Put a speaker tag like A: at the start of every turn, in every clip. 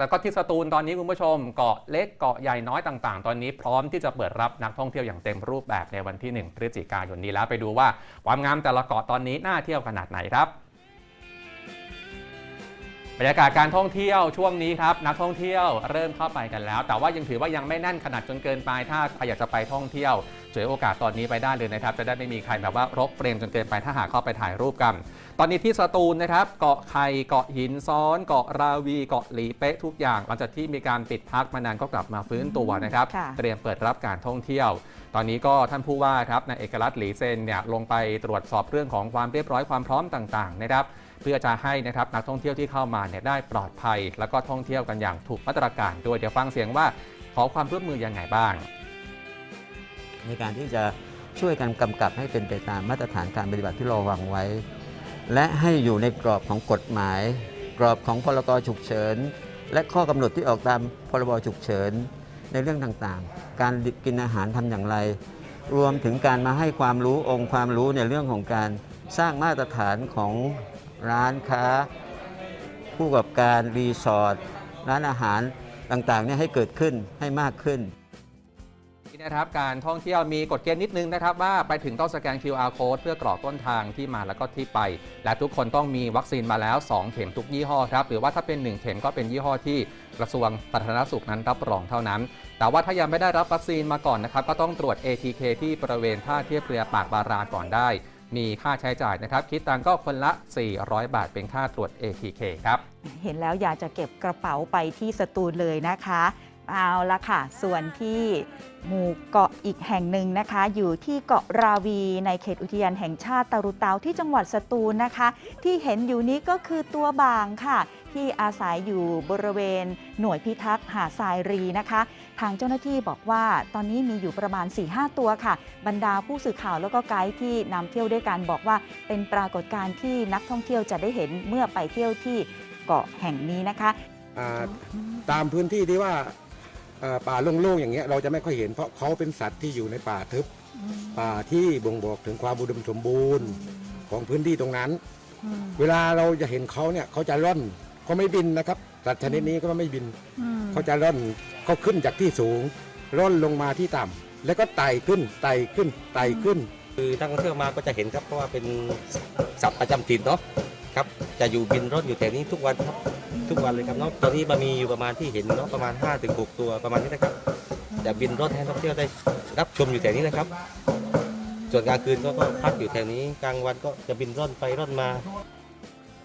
A: แล้วก็ที่สตูลตอนนี้คุณผู้ชมเกาะเล็กเกาะใหญ่น้อยต่างๆ ตอนนี้พร้อมที่จะเปิดรับนักท่องเที่ยวอย่างเต็มรูปแบบในวันที่ 1 พฤศจิกายนนี้แล้วไปดูว่าความงามแต่ละเกาะตอนนี้น่าเที่ยวขนาดไหนครับ บรรยากาศการท่องเที่ยวช่วงนี้ครับนักท่องเที่ยวเริ่มเข้าไปกันแล้ว แต่ว่ายังถือว่ายังไม่แน่นขนาดจนเกินไปถ้าใครอยากจะไปท่องเที่ยวฉวยโอกาสตอนนี้ไปได้เลยนะครับ จะได้ไม่มีใครแบบว่ารบเฟรมจนเกินไปถ้าหากเข้าไปถ่ายรูปกัน ตอนนี้ที่สตูลนะครับ เกาะไข่เกาะหินซ้อน เกาะราวีเกาะหลีเป๊ะทุกอย่างหลังจากที่มีการปิดพักมานานก็กลับมาฟื้นตัวนะครับ
B: ค่ะ
A: เตรียมเปิดรับการท่องเที่ยว ตอนนี้ก็ท่านผู้ว่าครับนายเอกลักษณ์หลีเซนเนี่ยลงไปตรวจสอบเรื่องของความเรียบร้อยความพร้อมต่างๆนะครับ เพื่อจะให้นะครับนักท่องเที่ยวที่เข้ามาเนี่ยได้ปลอดภัย แล้วก็ท่องเที่ยวกันอย่างถูกมาตรการด้วยเดี๋ยวฟังเสียงว่าขอความร่วมมือยังไงบ้าง
C: ในการที่จะช่วยกันกำกับให้เป็นไปตามมาตรฐานการปฏิบัติที่เราวางไว้ และให้อยู่ในกรอบของกฎหมาย กรอบของพรกฉุกเฉิน และข้อกำหนดที่ออกตามพรบฉุกเฉินในเรื่องต่างๆ การกินอาหารทำอย่างไร รวมถึงการมาให้ความรู้องค์ความรู้ในเรื่องของการสร้างมาตรฐานของ ร้านค้า ผู้ประกอบการรีสอร์ทร้านอาหารต่างๆเนี่ยให้เกิดขึ้นให้มากขึ้น
A: นี่นะครับการท่องเที่ยวมีกฎเกณฑ์นิดนึงนะครับ ว่าไปถึงต้องสแกน QR code เพื่อกรอกต้นทางที่มาแล้วก็ที่ไป และทุกคนต้องมีวัคซีนมาแล้ว 2 เข็มทุกยี่ห้อครับ หรือว่าถ้าเป็น 1 เข็มก็เป็นยี่ห้อที่กระทรวงสาธารณสุขนั้นรับรองเท่านั้น แต่ว่าถ้ายังไม่ได้รับวัคซีนมาก่อนนะครับ ก็ต้องตรวจ ATK ที่บริเวณท่าเทียบเรือปากบาราก่อนได้ มีค่าใช้จ่ายนะครับ คิดตังก็คนละ 400 บาทเป็นค่าตรวจ ATK ครับ
B: เห็นแล้วอยากจะเก็บกระเป๋าไปที่สตูลเลยนะคะ เอาละค่ะ ส่วนที่หมู่เกาะอีกแห่งหนึ่งนะคะ อยู่ที่เกาะราวีในเขตอุทยานแห่งชาติตารุเตาที่จังหวัดสตูลนะคะ ที่เห็นอยู่นี้ก็คือตัวบางค่ะ ที่อาศัยอยู่บริเวณหน่วยพิทักษ์หาดทรายรีนะคะ ทางเจ้าหน้าที่บอกว่าตอนนี้มีอยู่ประมาณ 4-5 ตัวค่ะ บรรดาผู้สื่อข่าวแล้วก็ไกด์ที่นำเที่ยวด้วยกันบอกว่า เป็นปรากฏการณ์ที่นักท่องเที่ยวจะได้เห็นเมื่อไปเที่ยวที่เกาะแห่งนี้นะคะ
D: อ่าตามพื้นที่ที่ว่าเอ่อป่าโล่งๆอย่างเงี้ยเราจะไม่ค่อยเห็นเพราะเขาเป็นสัตว์ที่อยู่ในป่าทึบป่าที่บ่งบอกถึงความอุดมสมบูรณ์ของพื้นที่ตรงนั้น เวลาเราจะเห็นเขาเนี่ยเขาจะร่อน เขาไม่บินนะครับสัตว์ชนิดนี้ก็ไม่บินเขาจะร่อนเขาขึ้นจากที่สูง ร่อนลงมาที่ต่ำแล้วก็ไต่ขึ้นไต่ขึ้นไต่ขึ้น
E: คือนักท่องเที่ยวมาก็จะเห็นครับเพราะว่าเป็นสัตว์ประจำถิ่นเนาะครับจะอยู่บินรถอยู่แถวนี้ทุกวันครับทุกวันเลยครับเนาะตอนนี้มันมีอยู่ประมาณที่เห็นเนาะประมาณ5-6ถึงตัวประมาณนี้นะครับจะบินรถให้นักท่องเที่ยวได้รับชมอยู่แถวนี้นะครับ ส่วนกลางคืนก็ก็พักอยู่แถวนี้กลางวันก็จะบินร่อนไปร่อนมา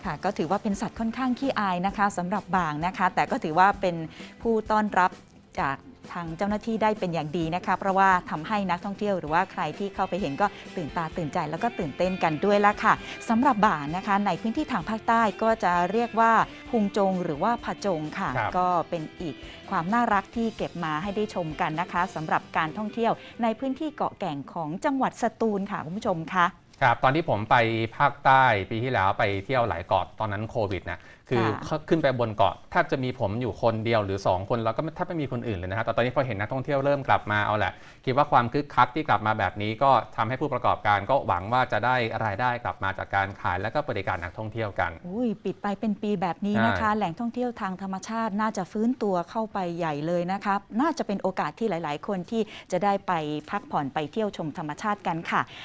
B: ค่ะ ก็ถือว่าเป็นสัตว์ค่อนข้างขี้อายนะคะสำหรับบางนะคะ แต่ก็ถือว่าเป็นผู้ต้อนรับจากทางเจ้าหน้าที่ได้เป็นอย่างดีนะคะ เพราะว่าทำให้นักท่องเที่ยวหรือว่าใครที่เข้าไปเห็นก็ตื่นตาตื่นใจแล้วก็ตื่นเต้นกันด้วยละค่ะสำหรับบ่างนะคะ ในพื้นที่ทางภาคใต้ก็จะเรียกว่าพุงจงหรือว่าผจงค่ะ
A: ครับ
B: ก็เป็นอีกความน่ารักที่เก็บมาให้ได้ชมกันนะคะสำหรับการท่องเที่ยวในพื้นที่เกาะแก่งของจังหวัดสตูลค่ะคุณผู้ชมคะ
A: ครับตอนที่ผมไปภาคใต้ปีที่แล้วไปเที่ยวหลายเกาะตอนนั้นโควิดนะคือ
B: ค่ะ
A: ขึ้นไปบนเกาะแทบจะมีผมอยู่คนเดียวหรือ 2 คนแล้วก็แทบไม่มีคนอื่นเลยนะฮะแต่ตอนนี้พอเห็นนักท่องเที่ยวเริ่มกลับมาเอาแหละ คิดว่าความคึกคักที่กลับมาแบบนี้ก็ทำให้ผู้ประกอบการก็หวังว่าจะได้รายได้กลับมาจากการขายและก็บริการนักท่องเที่ยวกัน
B: อุ้ยปิดไปเป็นปีแบบนี้นะคะ
A: ใช่
B: แหล่งท่องเที่ยวทางธรรมชาติน่าจะฟื้นตัวเข้าไปใหญ่เลยนะครับน่าจะเป็นโอกาสที่หลาย ๆ คนที่จะได้ไปพักผ่อนไปเที่ยวชมธรรมชาติกันค่ะ